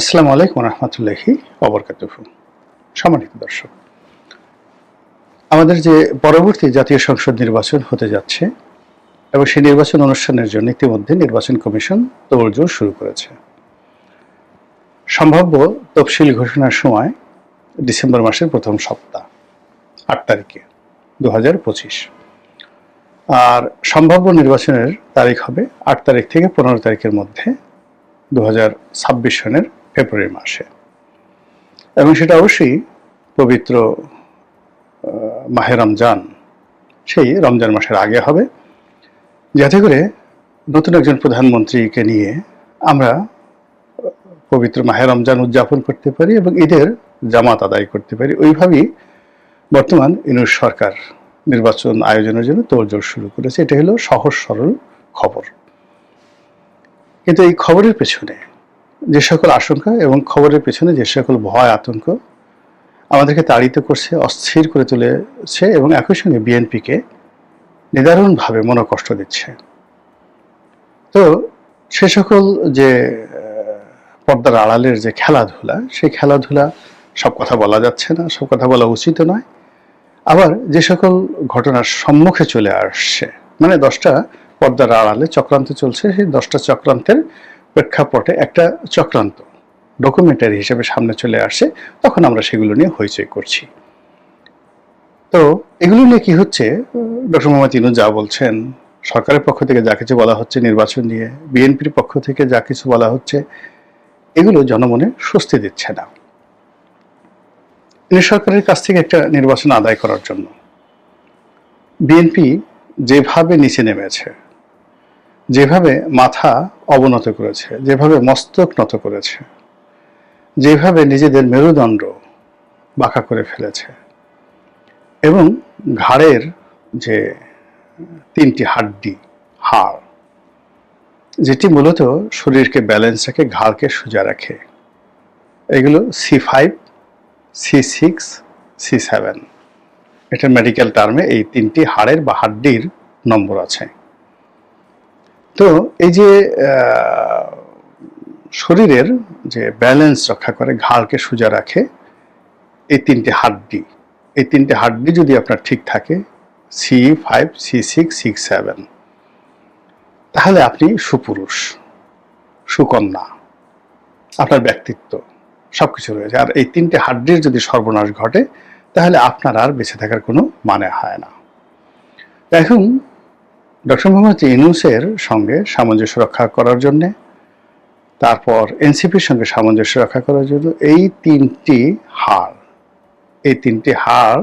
আসসালামু আলাইকুম রহমতুল্লাহি অবরকাতুহ সম্মানিত দর্শক, আমাদের যে পরবর্তী জাতীয় সংসদ নির্বাচন হতে যাচ্ছে এবং সেই নির্বাচন অনুষ্ঠানের জন্য ইতিমধ্যে নির্বাচন কমিশন তোড়জোড় শুরু করেছে। সম্ভাব্য তফসিল ঘোষণার সময় ডিসেম্বর মাসের প্রথম সপ্তাহ, আট তারিখে দু হাজার পঁচিশ। আর সম্ভাব্য নির্বাচনের তারিখ হবে আট তারিখ থেকে পনেরো তারিখের মধ্যে দু হাজার ছাব্বিশ সনের ফেব্রুয়ারি মাসে। এবং সেটা অবশ্যই পবিত্র মাহে রমজান, সেই রমজান মাসের আগে হবে। যাতে করে নতুন একজন প্রধানমন্ত্রীকে নিয়ে আমরা পবিত্র মাহে রমজান উদযাপন করতে পারি এবং ঈদের জামাত আদায় করতে পারি। ওইভাবেই বর্তমান ইনুস সরকার নির্বাচন আয়োজনের জন্য তোড়জোড় শুরু করেছে। এটা হলো সহজ সরল খবর। কিন্তু এই খবরের পেছনে যে সকল আশঙ্কা এবং খবরের পেছনে যে সকল ভয়, আতঙ্ক আমাদেরকে তাড়িত করছে, অস্থির করে তুলেছে এবং একই সঙ্গে বিএনপিকে নিদারুণভাবে মনোকষ্ট দিচ্ছে। তো সে সকল যে পর্দার আড়ালের যে খেলাধুলা সেই খেলাধুলা সব কথা বলা যাচ্ছে না, সব কথা বলা উচিত নয়। আবার যে সকল ঘটনার সম্মুখে চলে আসছে মানে দশটা পর্দার আড়ালে চক্রান্ত চলছে, সেই দশটা চক্রান্তের প্রেক্ষাপটে একটা চক্রান্ত ডকুমেন্টারি হিসেবে সামনে চলে আসে, তখন আমরা সেগুলো নিয়ে হইচই করছি। তো এগুলো নিয়ে কি হচ্ছে? ডক্টর মোহাম্মদ ইনু যা বলছেন, সরকারের পক্ষ থেকে যা কিছু বলা হচ্ছে, নির্বাচন নিয়ে, বিএনপির পক্ষ থেকে যা কিছু বলা হচ্ছে, এগুলো জনমনে স্বস্তি দিচ্ছে না। সরকারের কাছ থেকে একটা নির্বাচন আদায় করার জন্য। বিএনপি যেভাবে নিচে নেমেছে, যেভাবে মাথা অবনত করেছে, যেভাবে মস্তক নত করেছে, যেভাবে নিজেদের মেরুদণ্ড বাঁকা করে ফেলেছে। এবং ঘাড়ের যে তিনটি হাড্ডি, হাড়, যেটি মূলত শরীরকে ব্যালেন্স রাখে, ঘাড়কে সোজা রাখে, এগুলো C five C six C seven এটা মেডিকেল টার্মে এই তিনটি হাড়ের বা হাড্ডির নম্বর আছে। তো এই যে শরীরের যে ব্যালেন্স রক্ষা করে, ঘাড়কে সোজা রাখে, এই তিনটে হাড্ডি। এই তিনটে হাড্ডি যদি আপনার ঠিক থাকে C five C six six seven তাহলে আপনি সুপুরুষ, সুকন্যা, আপনার ব্যক্তিত্ব, সবকিছু রয়েছে। আর এই তিনটে হাড্ডির যদি সর্বনাশ ঘটে, তাহলে আপনার আর বেঁচে থাকার কোনো মানে হয় না। এখন ডক্টর মোহাম্মদ ইউনুসের সঙ্গে সামঞ্জস্য রক্ষা করার জন্যে, তারপর এনসিপির সঙ্গে সামঞ্জস্য রক্ষা করার জন্য এই তিনটি হার, এই তিনটি হার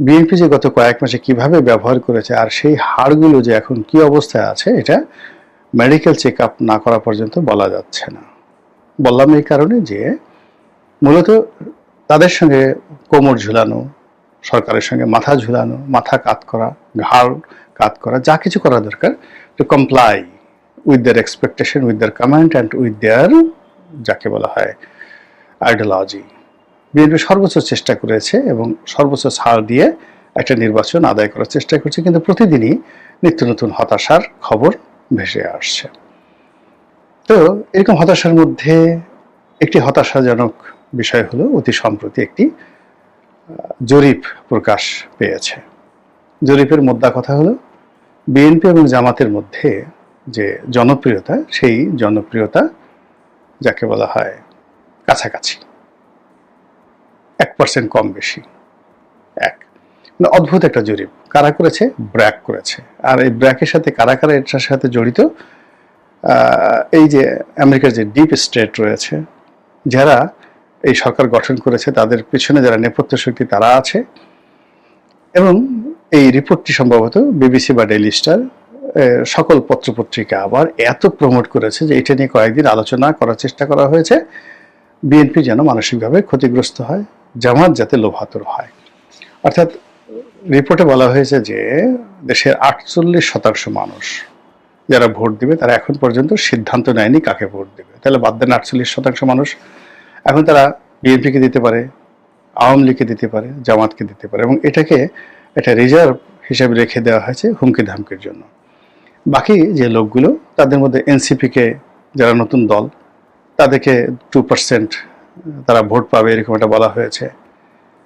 বিএনপি যে গত কয়েক মাসে কীভাবে ব্যবহার করেছে আর সেই হাড়গুলো যে এখন কি অবস্থায় আছে, এটা মেডিকেল চেক আপ না করা পর্যন্ত বলা যাচ্ছে না। বললাম এই কারণে যে মূলত তাদের সঙ্গে কোমর ঝুলানো, সরকারের সঙ্গে মাথা ঝুলানো, মাথা কাত করা, ঘাড় কাত করা, যা কিছু করা দরকার to comply with their expectation with their comment and with their যাকে বলা হয় আইডিওলজি বিএনপি সর্বোচ্চ চেষ্টা করেছে এবং সর্বোচ্চ ছাড় দিয়ে একটা নির্বাচন আদায় করার চেষ্টা করছে, কিন্তু প্রতিদিনই নিত্য নতুন হতাশার খবর ভেসে আসছে। তো এরকম হতাশার মধ্যে একটি হতাশাজনক বিষয় হলো, অতি সম্প্রতি একটি জরিপ প্রকাশ পেয়েছে। জরিপের মোদ্দা কথা হলো, বিএনপি এবং জামাতের মধ্যে যে জনপ্রিয়তা, সেই জনপ্রিয়তা যাকে বলা হয় কাছাকাছি। এক পার্সেন্ট কম বেশি। এক। মানে অদ্ভুত একটা জরিপ। কারা করেছে? ব্র্যাক করেছে। আর এই ব্র্যাকের সাথে কারা কারা এটার সাথে জড়িত? এই যে আমেরিকার যে ডিপ স্টেট রয়েছে, যারা এই সরকার গঠন করেছে, তাদের পিছনে যারা নেপথ্য শক্তি, তারা আছে। এবং এই রিপোর্টটি সম্ভবত বিবিসি বা ডেইলি স্টার সকল পত্রপত্রিকা আবার এত প্রমোট করেছে যে এটা নিয়ে কয়েকদিন আলোচনা করার চেষ্টা করা হয়েছে। বিএনপি যেন মানসিকভাবে ক্ষতিগ্রস্ত হয়, জামাত যাতে লোভাতুর হয়। অর্থাৎ রিপোর্টে বলা হয়েছে যে দেশের আটচল্লিশ শতাংশ মানুষ যারা ভোট দিবে, তারা এখন পর্যন্ত সিদ্ধান্ত নেয়নি কাকে ভোট দেবে। তাহলে বাদ দেন আটচল্লিশ শতাংশ মানুষ, এখন তারা বিএনপিকে দিতে পারে, আওয়ামী লীগকে দিতে পারে, জামাতকে দিতে পারে এবং এটাকে একটা রিজার্ভ হিসেবে রেখে দেওয়া হয়েছে হুমকি ধামকির জন্য। বাকি যে লোকগুলো, তাদের মধ্যে এনসিপিকে যারা নতুন দল, তাদেরকে টু পার্সেন্ট তারা ভোট পাবে এরকম একটা বলা হয়েছে।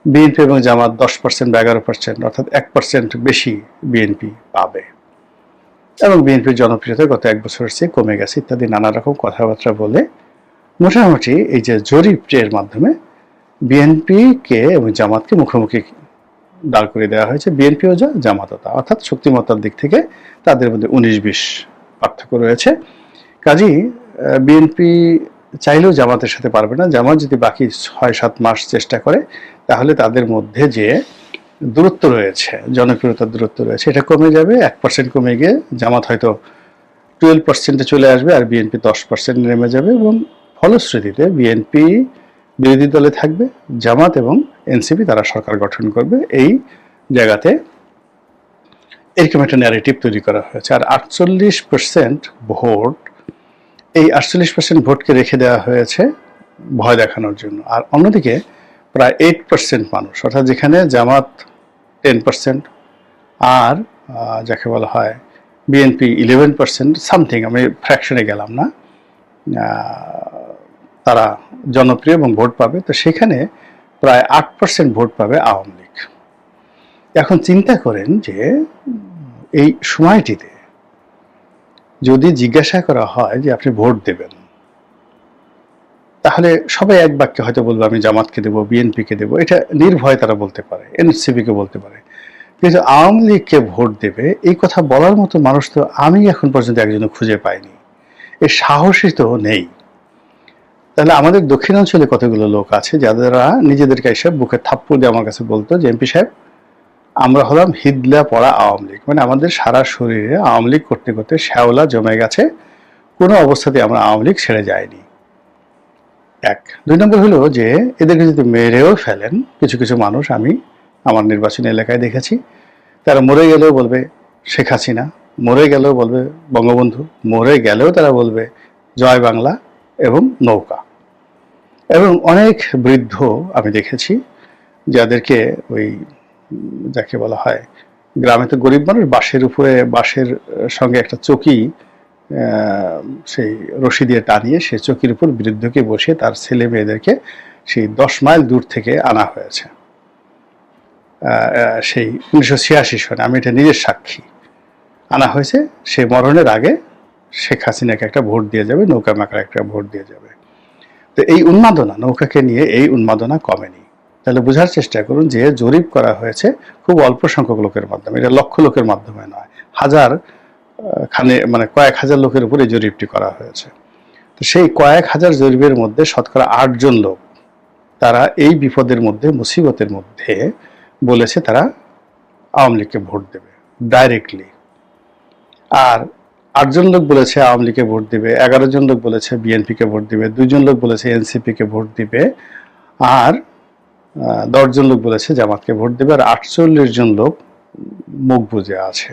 বিএনপি এবং জামাত দশ পার্সেন্ট বা এগারো পার্সেন্ট অর্থাৎ এক পার্সেন্ট বেশি বিএনপি পাবে। এবং বিএনপির জনপ্রিয়তা গত এক বছরের চেয়ে কমে গেছে ইত্যাদি নানা রকম কথাবার্তা বলে মোটামুটি এই যে জরিপের মাধ্যমে বিএনপিকে এবং জামাতকে মুখোমুখি দাঁড় করে দেওয়া হয়েছে বিএনপিও যা জামাতও তা। অর্থাৎ শক্তিমত্তার দিক থেকে তাদের মধ্যে উনিশ বিশ পার্থক্য রয়েছে। কাজেই বিএনপি চাইলেও জামাতের সাথে পারবে না। জামাত যদি বাকি ছয় সাত মাস চেষ্টা করে, তাহলে তাদের মধ্যে যে দূরত্ব রয়েছে, জনপ্রিয়তার দূরত্ব রয়েছে, এটা কমে যাবে, এক পার্সেন্ট কমে গিয়ে জামাত হয়তো টুয়েলভ পার্সেন্টে চলে আসবে আর বিএনপি দশ পার্সেন্ট নেমে যাবে এবং ফলশ্রুতিতে বিএনপি বিরোধী দলে থাকবে, জামাত এবং এনসিপি তারা সরকার গঠন করবে। এই জায়গাতে এরকম একটা ন্যারেটিভ তৈরি করা হয়েছে। আর আটচল্লিশ পার্সেন্ট ভোট, এই আটচল্লিশ পার্সেন্ট ভোটকে রেখে দেওয়া হয়েছে ভয় দেখানোর জন্য। আর অন্যদিকে প্রায় এইট পার্সেন্ট মানুষ, অর্থাৎ যেখানে জামাত টেন পার্সেন্ট আর যাকে বলা হয় বিএনপি ইলেভেন পার্সেন্ট সামথিং আমি ফ্র্যাকশনে গেলাম না। তারা জনপ্রিয় এবং ভোট পাবে, তো সেখানে প্রায় আট পার্সেন্ট ভোট পাবে আওয়ামী লীগ। এখন চিন্তা করেন যে এই সময়টিতে যদি জিজ্ঞাসা করা হয় যে আপনি ভোট দেবেন, তাহলে সবাই এক বাক্যে হয়তো বলব, আমি জামাতকে দেবো, বিএনপিকে দেবো। এটা নির্ভয় তারা বলতে পারে এনসিপিকে বলতে পারে। কিন্তু আওয়ামী লীগকে ভোট দেবে, এই কথা বলার মতো মানুষ তো আমি এখন পর্যন্ত একজন খুঁজে পাইনি। এর সাহসী তো নেই। তাহলে আমাদের দক্ষিণাঞ্চলে কতগুলো লোক আছে যাদেরা নিজেদেরকে এসে বুকে থাপ্পড় দিয়ে আমার কাছে বলতো যে, এমপি সাহেব, আমরা হলাম হিদলা পড়া আওয়ামী লীগ। মানে আমাদের সারা শরীরে আওয়ামী লীগ করতে করতে শ্যাওলা জমে গেছে, কোনো অবস্থাতে আমরা আওয়ামী লীগ ছেড়ে যাইনি। এক। দুই নম্বর হলো যে, এদেরকে যদি মেরেও ফেলেন, কিছু কিছু মানুষ আমি আমার নির্বাচনী এলাকায় দেখেছি, তারা মরে গেলেও বলবে শেখ হাসিনা, মরে গেলেও বলবে বঙ্গবন্ধু, মরে গেলেও তারা বলবে জয় বাংলা এবং নৌকা। এবং অনেক বৃদ্ধ আমি দেখেছি যাদেরকে ওই, যাকে বলা হয়, গ্রামে তো গরিব মানুষ, বাঁশের উপরে, বাঁশের সঙ্গে একটা চকি সেই রশি দিয়ে টানিয়ে সে চকির উপর বৃদ্ধকে বসে তার ছেলে মেয়েদেরকে সেই দশ মাইল দূর থেকে আনা হয়েছে। সেই উনিশশো ছিয়াশি সনে আমি এটা নিজের সাক্ষী। আনা হয়েছে, সে মরণের আগে শেখ হাসিনাকে একটা ভোট দিয়ে যাবে, নৌকা মাকার একটা ভোট দিয়ে যাবে। তো এই উন্মাদনা নৌকাকে নিয়ে এই উন্মাদনা কমেনি। তাহলে বোঝার চেষ্টা করুন যে জরিপ করা হয়েছে খুব অল্প সংখ্যক লোকের মাধ্যমে, এটা লক্ষ লোকের মাধ্যমে নয়, হাজার খানে মানে কয়েক হাজার লোকের উপরে জরিপটি করা হয়েছে। তো সেই কয়েক হাজার জরিপের মধ্যে শতকরা আটজন লোক, তারা এই বিপদের মধ্যে, মুসিবতের মধ্যে বলেছে তারা আওয়ামী লীগকে ভোট দেবে ডাইরেক্টলি আর আটজন লোক বলেছে আওয়ামী লীগকে ভোট দিবে এগারো জন লোক বলেছে বিএনপিকে ভোট দিবে, দুজন লোক বলেছে এনসিপিকে ভোট দিবে, আর দশজন লোক বলেছে জামাতকে ভোট দেবে, আর আটচল্লিশ জন লোক মুখ বুজে আছে।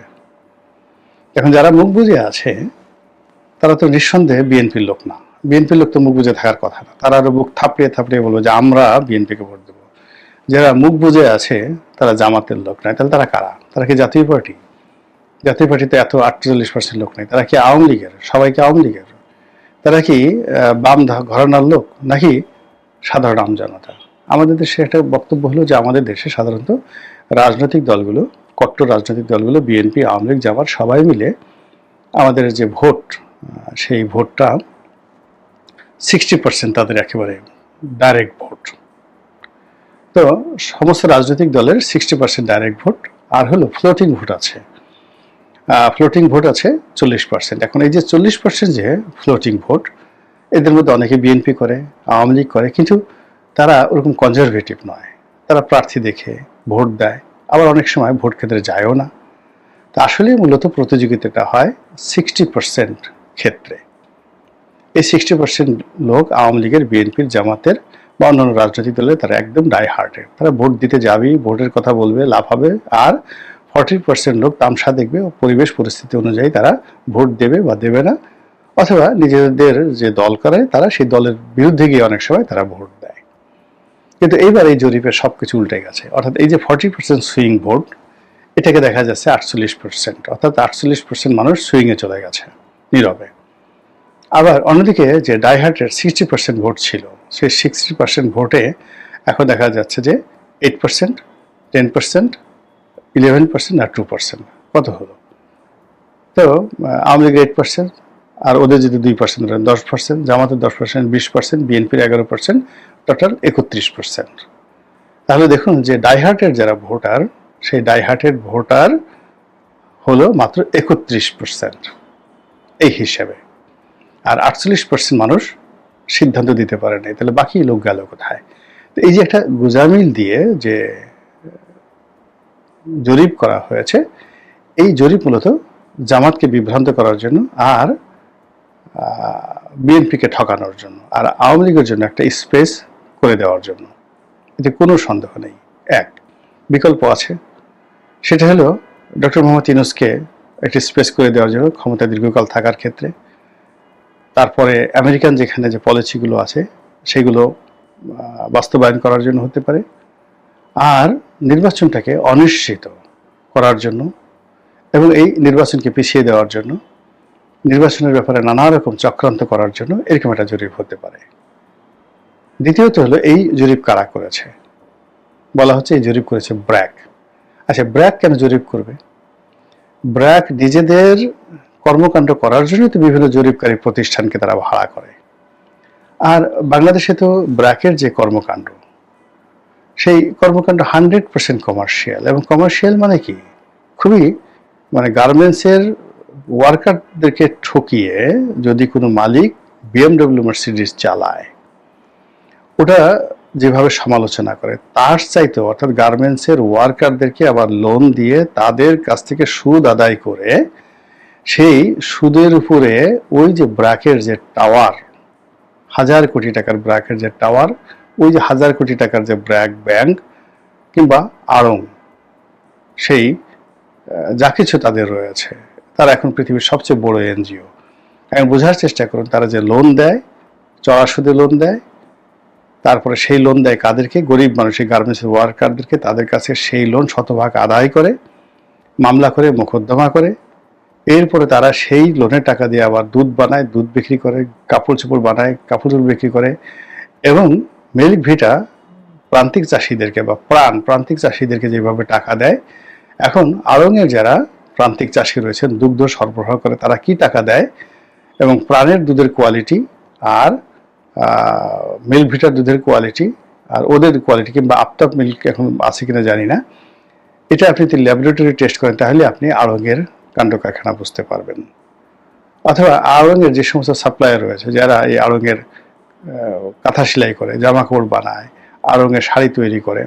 এখন যারা মুখ বুজে আছে, তারা তো নিঃসন্দেহে বিএনপির লোক না। বিএনপির লোক তো মুখ বুজে থাকার কথা না। তারা আরও মুখ থাপড়িয়ে থাপড়িয়ে বলব যে আমরা বিএনপিকে ভোট দেবো। যারা মুখ বুজে আছে, তারা জামাতের লোক নয় তাহলে তারা কারা? তারা কি জাতীয় পার্টি? জাতীয় পার্টিতে এত আটচল্লিশ পার্সেন্ট লোক নেই। তারা কি আওয়ামী লীগের? সবাইকে আওয়ামী লীগের? তারা কি বাম ঘরানার লোক? নাকি সাধারণ আম জনতা? আমাদের দেশে একটা বক্তব্য হলো যে, আমাদের দেশে সাধারণত রাজনৈতিক দলগুলো কট্টর রাজনৈতিক দলগুলো, বিএনপি, আওয়ামী লীগ, জামাত, সবাই মিলে আমাদের যে ভোট সেই ভোটটা সিক্সটি পার্সেন্ট তাদের একেবারে ডাইরেক্ট ভোট। তো সমস্ত রাজনৈতিক দলের সিক্সটি পার্সেন্ট ডাইরেক্ট ভোট, আর হলো ফ্লোটিং ভোট আছে। ফ্লোটিং ভোট আছে চল্লিশ পার্সেন্ট এখন এই যে চল্লিশ পার্সেন্ট যে ফ্লোটিং ভোট এদের মধ্যে অনেকে বিএনপি করে, আওয়ামী লীগ করে, কিন্তু তারা ওরকম কনজারভেটিভ নয়। তারা প্রার্থী দেখে ভোট দেয়, আবার অনেক সময় ভোট কেন্দ্রে যায়ও না। তো আসলে মূলত প্রতিযোগিতাটা হয় সিক্সটি পার্সেন্ট ক্ষেত্রে। এই সিক্সটি পার্সেন্ট লোক আওয়ামী লীগের বিএনপির জামাতের বা অন্যান্য রাজনৈতিক দলের, তারা একদম ডাই হার্টেড তারা ভোট দিতে যাবেই, ভোটের কথা বলবে লাভ হবে আর ফর্টি পার্সেন্ট লোক তামসা দেখবে ও পরিবেশ পরিস্থিতি অনুযায়ী তারা ভোট দেবে বা দেবে না। অথবা নিজেদের যে দল করে, তারা সেই দলের বিরুদ্ধে গিয়ে অনেক সময় তারা ভোট দেয়। কিন্তু এইবার এই জরিপে সব কিছু উল্টে গেছে। অর্থাৎ এই যে ফর্টি পার্সেন্ট সুইং ভোট, এটাকে দেখা যাচ্ছে আটচল্লিশ পার্সেন্ট, অর্থাৎ আটচল্লিশ পার্সেন্ট মানুষ সুইংয়ে চলে গেছে নীরবে। আবার অন্যদিকে যে ডাইহার্টের সিক্সটি পার্সেন্ট ভোট ছিল, সেই সিক্সটি পার্সেন্ট ভোটে এখন দেখা যাচ্ছে যে eight percent, ten percent eleven percent আর টু পার্সেন্ট কত হলো? তো আওয়ামী লীগের এইট পার্সেন্ট আর ওদের যদি দুই পার্সেন্ট ধরেন, দশ পার্সেন্ট জামাতের দশ পার্সেন্ট বিশ পার্সেন্ট বিএনপির এগারো পার্সেন্ট টোটাল একত্রিশ পার্সেন্ট তাহলে দেখুন যে ডাইহার্টের যারা ভোটার, সেই ডাইহার্টের ভোটার হলো মাত্র একত্রিশ পার্সেন্ট এই হিসাবে। আর আটচল্লিশ পার্সেন্ট মানুষ সিদ্ধান্ত দিতে পারে নাই, তাহলে বাকি লোক গেল কোথায়? তো এই যে একটা গুজামিল দিয়ে যে জরিপ করা হয়েছে। এই জরিপ মূলত জামাতকে বিভ্রান্ত করার জন্য আর বিএনপিকে ঠকানোর জন্য আর আওয়ামী লীগের জন্য একটা স্পেস করে দেওয়ার জন্য। এতে কোনো সন্দেহ নেই। এক, বিকল্প আছে। সেটা হলো ডক্টর মোহাম্মদ ইউনুসকে একটি স্পেস করে দেওয়ার জন্য ক্ষমতা দীর্ঘকাল থাকার ক্ষেত্রে। তারপরে আমেরিকান যেখানে যে পলিসিগুলো আছে, সেগুলো বাস্তবায়ন করার জন্য হতে পারে। আর নির্বাচনটাকে অনিশ্চিত করার জন্য এবং এই নির্বাচনকে পিছিয়ে দেওয়ার জন্য, নির্বাচনের ব্যাপারে নানা রকম চক্রান্ত করার জন্য এরকম একটা জরিপ হতে পারে। দ্বিতীয়ত হলো এই জরিপ কারা করেছে? বলা হচ্ছে এই জরিপ করেছে ব্র্যাক। আচ্ছা ব্র্যাক কেন জরিপ করবে? ব্র্যাক নিজেদের কর্মকাণ্ড করার জন্য তো বিভিন্ন জরিপকারী প্রতিষ্ঠানকে তারা ভাড়া করে। আর বাংলাদেশে তো ব্র্যাকের যে কর্মকাণ্ড সেই কর্মকাণ্ড হান্ড্রেড পার্সেন্ট কমার্শিয়াল এবং কমার্শিয়াল মানে কি? খুবই মানে গার্মেন্টসের ওয়ার্কারদেরকে ঠকিয়ে যদি কোনো মালিক বিএমডব্লিউ মার্সিডিস চালায়, ওটা যেভাবে সমালোচনা করে, তার চাইতে অর্থাৎ গার্মেন্টসের ওয়ার্কারদেরকে আবার লোন দিয়ে তাদের কাছ থেকে সুদ আদায় করে, সেই সুদের উপরে ওই যে ব্রাকের যে টাওয়ার হাজার কোটি টাকার ব্রাকের যে টাওয়ার ওই যে হাজার কোটি টাকার যে ব্র্যাক ব্যাংক কিংবা আড়ং সেই যা কিছু তাদের রয়েছে, তারা এখন পৃথিবীর সবচেয়ে বড় এনজিও। এখন বোঝার চেষ্টা করুন, তারা যে লোন দেয় চড়া সুদে লোন দেয়, তারপরে সেই লোন দেয় কাদেরকে? গরিব মানুষের গার্মেন্টসের ওয়ার্কারদেরকে তাদের কাছে সেই লোন শতভাগ আদায় করে, মামলা করে, মোকদ্দমা করে। এরপরে তারা সেই লোনের টাকা দিয়ে আবার দুধ বানায়, দুধ বিক্রি করে, কাপড় চোপড় বানায়, কাপড় চোপড় বিক্রি করে এবং মিল্ক ভিটা প্রান্তিক চাষিদেরকে বা প্রাণ প্রান্তিক চাষিদেরকে যেভাবে টাকা দেয় এখন আড়ংয়ের যারা প্রান্তিক চাষি রয়েছেন দুগ্ধ সরবরাহ করে তারা কি টাকা দেয়? এবং প্রাণের দুধের কোয়ালিটি আর মিল্ক ভিটার দুধের কোয়ালিটি আর ওদের কোয়ালিটি কিংবা আফতাব মিল্ক এখন আছে কিনা জানি না। এটা আপনি যদি ল্যাবরেটরি টেস্ট করেন তাহলে আপনি আড়ংয়ের কাণ্ড কারখানা বুঝতে পারবেন। অথবা আড়ংয়ের যে সমস্ত সাপ্লায়ার রয়েছে যারা এই আড়ংয়ের আহ, কাঁথা সেলাই করে জামা কাপড় বানায় আড়ংয়ের শাড়ি তৈরি করে।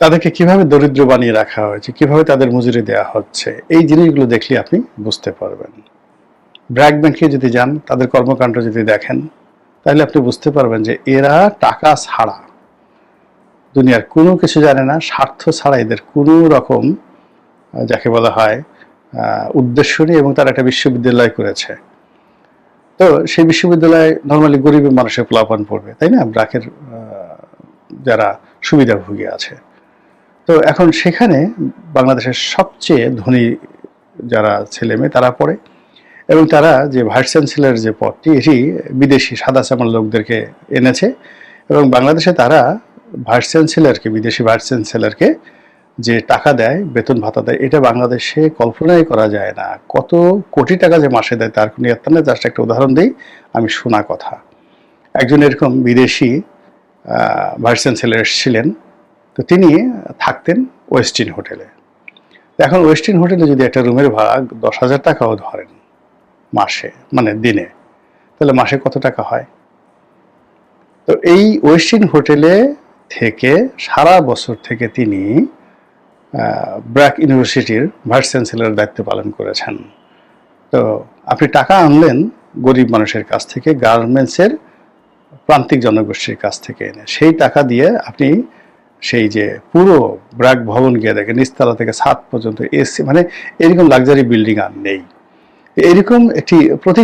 তাদেরকে কীভাবে দরিদ্র বানিয়ে রাখা হয়েছে, কীভাবে তাদের মজুরি দেওয়া হচ্ছে, এই জিনিসগুলো দেখলে আপনি বুঝতে পারবেন। ব্র্যাক ব্যাংকে যদি যান, তাদের কর্মকাণ্ড যদি দেখেন, তাহলে আপনি বুঝতে পারবেন যে এরা টাকা ছাড়া, দুনিয়ার কোনো কিছু জানে না, স্বার্থ ছাড়া এদের কোনো রকম যাকে বলা হয় উদ্দেশ্য নেই এবং তারা একটা বিশ্ববিদ্যালয় করেছে। তো সেই বিশ্ববিদ্যালয়ে নর্মালি গরিবের মানুষের প্লাবন পড়বে, তাই না? ব্রাকের যারা সুবিধাভোগী আছে। তো এখন সেখানে বাংলাদেশের সবচেয়ে ধনী যারা ছেলে মেয়ে, তারা পড়ে এবং তারা যে ভাইস চ্যান্সেলর যে পদটি, এটি বিদেশি সাদা চামার লোকদেরকে এনেছে এবং বাংলাদেশে তারা ভাইস চ্যান্সেলরকে, বিদেশি ভাইস চ্যান্সেলরকে যে টাকা দেয়, বেতন ভাতা দেয়, এটা বাংলাদেশে কল্পনাই করা যায় না। কত কোটি টাকা যে মাসে দেয় তার কোনো নেই। জাস্ট একটা উদাহরণ দিই, আমি শোনা কথা। একজন এরকম বিদেশি ভাইস চ্যান্সেলর এসেছিলেন। তো তিনি থাকতেন ওয়েস্টিন হোটেলে। এখন ওয়েস্টিন হোটেলে যদি একটা রুমের ভাড়া দশ হাজার টাকাও ধরেন মাসে মানে দিনে, তাহলে মাসে কত টাকা হয়? তো এই ওয়েস্টিন হোটেলে থেকে সারা বছর থেকে তিনি ব্র্যাক ইউনিভার্সিটির ভাইস চ্যান্সেলর দায়িত্ব পালন করেছেন। তো আপনি টাকা আনলেন গরিব মানুষের কাছ থেকে, গার্মেন্টসের প্রান্তিক জনগোষ্ঠীর কাছ থেকে এনে। সেই টাকা দিয়ে আপনি সেই যে পুরো ব্র্যাক ভবন গিয়ে দেখেন, নিচতলা থেকে ছাদ পর্যন্ত এসি মানে এরকম লাক্সারি বিল্ডিং আর নেই। এরকম একটি প্রতি